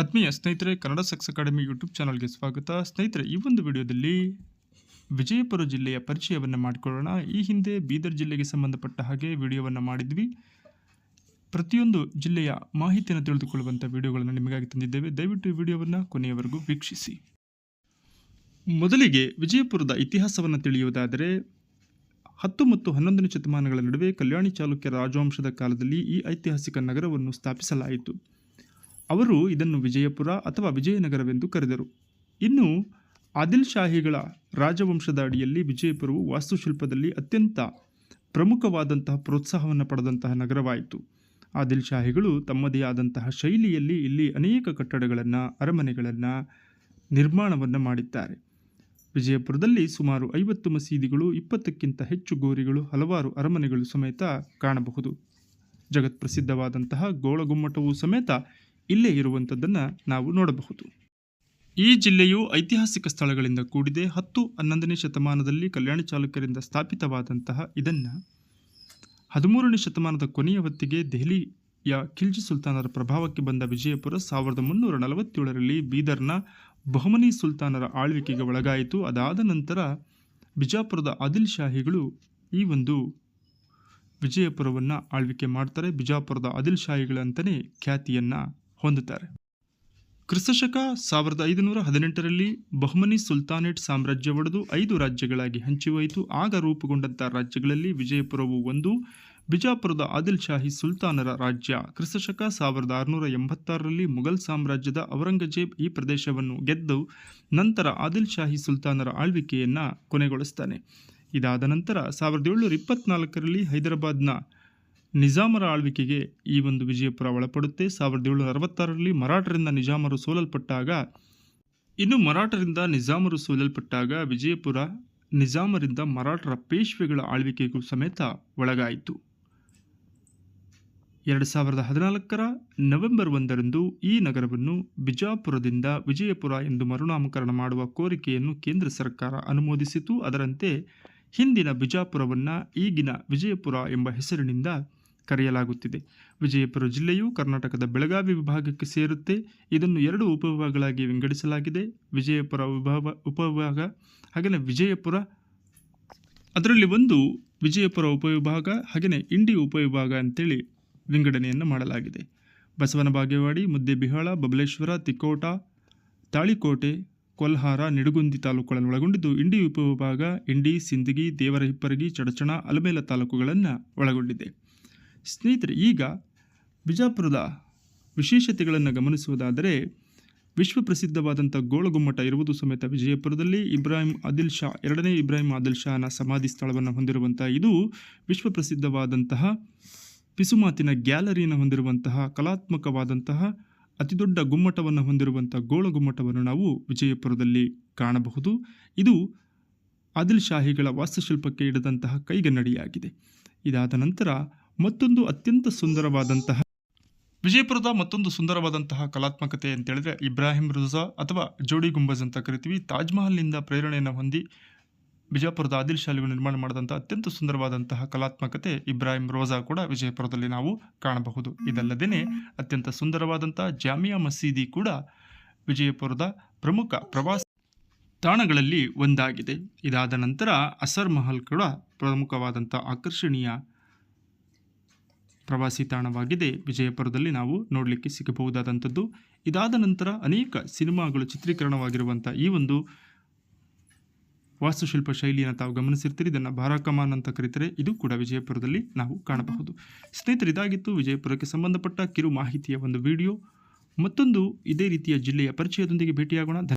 ಆತ್ಮೀಯ ಸ್ನೇಹಿತರೆ, Kannada sex academy YouTube ಚಾನಲ್ಗೆ ಸ್ವಾಗತ. ಸ್ನೇಹಿತರೆ, ಈ ಒಂದು ವಿಡಿಯೋದಲ್ಲಿ ವಿಜಯಪುರ ಜಿಲ್ಲೆಯ ಪರಿಚಯವನ್ನು ಮಾಡಿಕೊಳ್ಳೋಣ. ಈ ಹಿಂದೆ ಬೀದರ್ ಜಿಲ್ಲೆಗೆ ಸಂಬಂಧಪಟ್ಟ ಹಾಗೆ ವಿಡಿಯೋವನ್ನು ಮಾಡಿದ್ವಿ. ಪ್ರತಿಯೊಂದು ಜಿಲ್ಲೆಯ ಮಾಹಿತಿಯನ್ನು ತಿಳಿದುಕೊಳ್ಳುವಂಥ ವಿಡಿಯೋಗಳನ್ನು ನಿಮಗಾಗಿ ತಂದಿದ್ದೇವೆ. ದಯವಿಟ್ಟು ಈ ವಿಡಿಯೋವನ್ನು ಕೊನೆಯವರೆಗೂ ವೀಕ್ಷಿಸಿ. ಮೊದಲಿಗೆ ವಿಜಯಪುರದ ಇತಿಹಾಸವನ್ನು ತಿಳಿಯುವುದಾದರೆ ಹತ್ತು ಮತ್ತು ಹನ್ನೊಂದನೇ ಶತಮಾನಗಳ ನಡುವೆ ಕಲ್ಯಾಣಿ ಚಾಲುಕ್ಯ ರಾಜವಂಶದ ಕಾಲದಲ್ಲಿ ಈ ಐತಿಹಾಸಿಕ ನಗರವನ್ನು ಸ್ಥಾಪಿಸಲಾಯಿತು. ಅವರು ಇದನ್ನು ವಿಜಯಪುರ ಅಥವಾ ವಿಜಯನಗರವೆಂದು ಕರೆದರು. ಇನ್ನು ಆದಿಲ್ ಶಾಹಿಗಳ ರಾಜವಂಶದ ಅಡಿಯಲ್ಲಿ ವಿಜಯಪುರವು ವಾಸ್ತುಶಿಲ್ಪದಲ್ಲಿ ಅತ್ಯಂತ ಪ್ರಮುಖವಾದಂತಹ ಪ್ರೋತ್ಸಾಹವನ್ನು ಪಡೆದಂತಹ ನಗರವಾಯಿತು. ಆದಿಲ್ ಶಾಹಿಗಳು ತಮ್ಮದೇ ಆದಂತಹ ಶೈಲಿಯಲ್ಲಿ ಇಲ್ಲಿ ಅನೇಕ ಕಟ್ಟಡಗಳನ್ನು, ಅರಮನೆಗಳನ್ನು ನಿರ್ಮಾಣವನ್ನು ಮಾಡಿದ್ದಾರೆ. ವಿಜಯಪುರದಲ್ಲಿ ಸುಮಾರು ಐವತ್ತು ಮಸೀದಿಗಳು, ಇಪ್ಪತ್ತಕ್ಕಿಂತ ಹೆಚ್ಚು ಗೋರಿಗಳು, ಹಲವಾರು ಅರಮನೆಗಳು ಸಮೇತ ಕಾಣಬಹುದು. ಜಗತ್ಪ್ರಸಿದ್ಧವಾದಂತಹ ಗೋಳಗುಮ್ಮಟವು ಸಮೇತ ಇಲ್ಲೇ ಇರುವಂಥದ್ದನ್ನು ನಾವು ನೋಡಬಹುದು. ಈ ಜಿಲ್ಲೆಯು ಐತಿಹಾಸಿಕ ಸ್ಥಳಗಳಿಂದ ಕೂಡಿದೆ. ಹತ್ತು ಹನ್ನೊಂದನೇ ಶತಮಾನದಲ್ಲಿ ಕಲ್ಯಾಣ ಚಾಲುಕ್ಯರಿಂದ ಸ್ಥಾಪಿತವಾದಂತಹ ಇದನ್ನು ಹದಿಮೂರನೇ ಶತಮಾನದ ಕೊನೆಯ ಹೊತ್ತಿಗೆ ದೆಹಲಿಯ ಖಿಲ್ಜಿ ಸುಲ್ತಾನರ ಪ್ರಭಾವಕ್ಕೆ ಬಂದ ವಿಜಯಪುರ ಸಾವಿರದ ಮುನ್ನೂರ ನಲವತ್ತೇಳರಲ್ಲಿ ಬೀದರ್ನ ಬಹುಮನಿ ಸುಲ್ತಾನರ ಆಳ್ವಿಕೆಗೆ ಒಳಗಾಯಿತು. ಅದಾದ ನಂತರ ಬಿಜಾಪುರದ ಆದಿಲ್ ಶಾಹಿಗಳು ಈ ಒಂದು ವಿಜಯಪುರವನ್ನು ಆಳ್ವಿಕೆ ಮಾಡ್ತಾರೆ. ಬಿಜಾಪುರದ ಆದಿಲ್ ಶಾಹಿಗಳಂತಲೇ ಖ್ಯಾತಿಯನ್ನು ಹೊಂದುತ್ತಾರೆ. ಕ್ರಿಸ್ತಶಕ ಸಾವಿರದ ಐದುನೂರ ಹದಿನೆಂಟರಲ್ಲಿ ಬಹುಮನಿ ಸುಲ್ತಾನೇಟ್ ಸಾಮ್ರಾಜ್ಯ ಒಡೆದು ಐದು ರಾಜ್ಯಗಳಾಗಿ ಹಂಚಿಹೋಯಿತು. ಆಗ ರೂಪುಗೊಂಡಂಥ ರಾಜ್ಯಗಳಲ್ಲಿ ವಿಜಯಪುರವು ಒಂದು, ಬಿಜಾಪುರದ ಆದಿಲ್ ಶಾಹಿ ಸುಲ್ತಾನರ ರಾಜ್ಯ. ಕ್ರಿಸ್ತಶಕ ಸಾವಿರದ ಆರುನೂರ ಎಂಬತ್ತಾರರಲ್ಲಿ ಮೊಘಲ್ ಸಾಮ್ರಾಜ್ಯದ ಔರಂಗಜೇಬ್ ಈ ಪ್ರದೇಶವನ್ನು ಗೆದ್ದು ನಂತರ ಆದಿಲ್ ಶಾಹಿ ಸುಲ್ತಾನರ ಆಳ್ವಿಕೆಯನ್ನು ಕೊನೆಗೊಳಿಸ್ತಾನೆ. ಇದಾದ ನಂತರ ಸಾವಿರದ ಏಳುನೂರ ಇಪ್ಪತ್ನಾಲ್ಕರಲ್ಲಿ ಹೈದರಾಬಾದ್ನ ನಿಜಾಮರ ಆಳ್ವಿಕೆಗೆ ಈ ಒಂದು ವಿಜಯಪುರ ಒಳಪಡುತ್ತೆ ಸಾವಿರದ ಏಳುನೂರ ಅರವತ್ತಾರರಲ್ಲಿ ಮರಾಠರಿಂದ ನಿಜಾಮರು ಸೋಲಲ್ಪಟ್ಟಾಗ, ಇನ್ನು ಮರಾಠರಿಂದ ನಿಜಾಮರು ಸೋಲಲ್ಪಟ್ಟಾಗ ವಿಜಯಪುರ ನಿಜಾಮರಿಂದ ಮರಾಠರ ಪೇಶ್ವೆಗಳ ಆಳ್ವಿಕೆಗೂ ಸಮೇತ ಒಳಗಾಯಿತು. ಎರಡು ಸಾವಿರದ ಹದಿನಾಲ್ಕರ ನವೆಂಬರ್ ಒಂದರಂದು ಈ ನಗರವನ್ನು ಬಿಜಾಪುರದಿಂದ ವಿಜಯಪುರ ಎಂದು ಮರುನಾಮಕರಣ ಮಾಡುವ ಕೋರಿಕೆಯನ್ನು ಕೇಂದ್ರ ಸರ್ಕಾರ ಅನುಮೋದಿಸಿತು. ಅದರಂತೆ ಹಿಂದಿನ ಬಿಜಾಪುರವನ್ನು ಈಗಿನ ವಿಜಯಪುರ ಎಂಬ ಹೆಸರಿನಿಂದ ಕರೆಯಲಾಗುತ್ತಿದೆ. ವಿಜಯಪುರ ಜಿಲ್ಲೆಯು ಕರ್ನಾಟಕದ ಬೆಳಗಾವಿ ವಿಭಾಗಕ್ಕೆ ಸೇರುತ್ತೆ. ಇದನ್ನು ಎರಡು ಉಪವಿಭಾಗಗಳಾಗಿ ವಿಂಗಡಿಸಲಾಗಿದೆ. ವಿಜಯಪುರ ವಿಭಾಗ ಉಪವಿಭಾಗ ಹಾಗೆಯೇ ವಿಜಯಪುರ, ಅದರಲ್ಲಿ ಒಂದು ವಿಜಯಪುರ ಉಪವಿಭಾಗ ಹಾಗೆಯೇ ಇಂಡಿ ಉಪವಿಭಾಗ ಅಂತೇಳಿ ವಿಂಗಡಣೆಯನ್ನು ಮಾಡಲಾಗಿದೆ. ಬಸವನ ಬಾಗೇವಾಡಿ ಮುದ್ದೆಬಿಹಾಳ ಬಬಲೇಶ್ವರ, ತಿಕೋಟ, ತಾಳಿಕೋಟೆ, ಕೊಲ್ಹಾರ, ನಿಡುಗುಂದಿ ತಾಲೂಕುಗಳನ್ನು ಒಳಗೊಂಡಿದ್ದು ಇಂಡಿ ಉಪವಿಭಾಗ, ಇಂಡಿ, ಸಿಂದಗಿ, ದೇವರಹಿಪ್ಪರಗಿ, ಚಡಚಣ, ಅಲಮೇಲ ತಾಲೂಕುಗಳನ್ನು ಒಳಗೊಂಡಿದೆ. ಸ್ನೇಹಿತರೆ, ಈಗ ಬಿಜಾಪುರದ ವಿಶೇಷತೆಗಳನ್ನು ಗಮನಿಸುವುದಾದರೆ, ವಿಶ್ವಪ್ರಸಿದ್ಧವಾದಂಥ ಗೋಳಗುಮ್ಮಟ ಇರುವುದು ಸಮೇತ ವಿಜಯಪುರದಲ್ಲಿ ಇಬ್ರಾಹಿಂ ಆದಿಲ್ ಶಾ, ಎರಡನೇ ಇಬ್ರಾಹಿಂ ಆದಿಲ್ ಶಾನ ಸಮಾಧಿ ಸ್ಥಳವನ್ನು ಹೊಂದಿರುವಂಥ, ಇದು ವಿಶ್ವಪ್ರಸಿದ್ಧವಾದಂತಹ ಪಿಸುಮಾತಿನ ಗ್ಯಾಲರಿಯನ್ನು ಹೊಂದಿರುವಂತಹ ಕಲಾತ್ಮಕವಾದಂತಹ ಅತಿದೊಡ್ಡ ಗುಮ್ಮಟವನ್ನು ಹೊಂದಿರುವಂಥ ಗೋಳಗುಮ್ಮಟವನ್ನು ನಾವು ವಿಜಯಪುರದಲ್ಲಿ ಕಾಣಬಹುದು. ಇದು ಆದಿಲ್ ಶಾಹಿಗಳ ವಾಸ್ತುಶಿಲ್ಪಕ್ಕೆ ಇಡದಂತಹ ಕೈಗನ್ನಡಿಯಾಗಿದೆ. ಇದಾದ ನಂತರ ಮತ್ತೊಂದು ಅತ್ಯಂತ ಸುಂದರವಾದಂತಹ ವಿಜಯಪುರದ ಮತ್ತೊಂದು ಸುಂದರವಾದಂತಹ ಕಲಾತ್ಮಕತೆ ಅಂತ ಹೇಳಿದ್ರೆ ಇಬ್ರಾಹಿಂ ರುಜಾ ಅಥವಾ ಜೋಡಿ ಗುಂಬಜ್ ಅಂತ ಕರಿತೀವಿ. ತಾಜ್ ಮಹಲ್ನಿಂದ ಪ್ರೇರಣೆಯನ್ನು ಹೊಂದಿ ಬಿಜಾಪುರದ ಆದಿಲ್ ಶಾಲಿಗಳು ನಿರ್ಮಾಣ ಮಾಡಿದಂಥ ಅತ್ಯಂತ ಸುಂದರವಾದಂತಹ ಕಲಾತ್ಮಕತೆ ಇಬ್ರಾಹಿಂ ರೋಜಾ ಕೂಡ ವಿಜಯಪುರದಲ್ಲಿ ನಾವು ಕಾಣಬಹುದು. ಇದಲ್ಲದೇ ಅತ್ಯಂತ ಸುಂದರವಾದಂತಹ ಜಾಮಿಯಾ ಮಸೀದಿ ಕೂಡ ವಿಜಯಪುರದ ಪ್ರಮುಖ ಪ್ರವಾಸ ತಾಣಗಳಲ್ಲಿ ಒಂದಾಗಿದೆ. ಇದಾದ ನಂತರ ಅಸರ್ ಮಹಲ್ ಕೂಡ ಪ್ರಮುಖವಾದಂಥ ಆಕರ್ಷಣೀಯ ಪ್ರವಾಸಿ ತಾಣವಾಗಿದೆ. ವಿಜಯಪುರದಲ್ಲಿ ನಾವು ನೋಡಲಿಕ್ಕೆ ಸಿಗಬಹುದಾದಂಥದ್ದು. ಇದಾದ ನಂತರ ಅನೇಕ ಸಿನಿಮಾಗಳು ಚಿತ್ರೀಕರಣವಾಗಿರುವಂಥ ಈ ಒಂದು ವಾಸ್ತುಶಿಲ್ಪ ಶೈಲಿಯನ್ನು ತಾವು ಗಮನಿಸಿರ್ತೀರಿ. ಇದನ್ನು ಬಾರಾಕಮಾನ್ ಅಂತ ಕರೀತಾರೆ. ಇದು ಕೂಡ ವಿಜಯಪುರದಲ್ಲಿ ನಾವು ಕಾಣಬಹುದು. ಸ್ನೇಹಿತರು, ಇದಾಗಿತ್ತು ವಿಜಯಪುರಕ್ಕೆ ಸಂಬಂಧಪಟ್ಟ ಕಿರು ಮಾಹಿತಿಯ ಒಂದು ವಿಡಿಯೋ. ಮತ್ತೊಂದು ಇದೇ ರೀತಿಯ ಜಿಲ್ಲೆಯ ಪರಿಚಯದೊಂದಿಗೆ ಭೇಟಿಯಾಗೋಣ.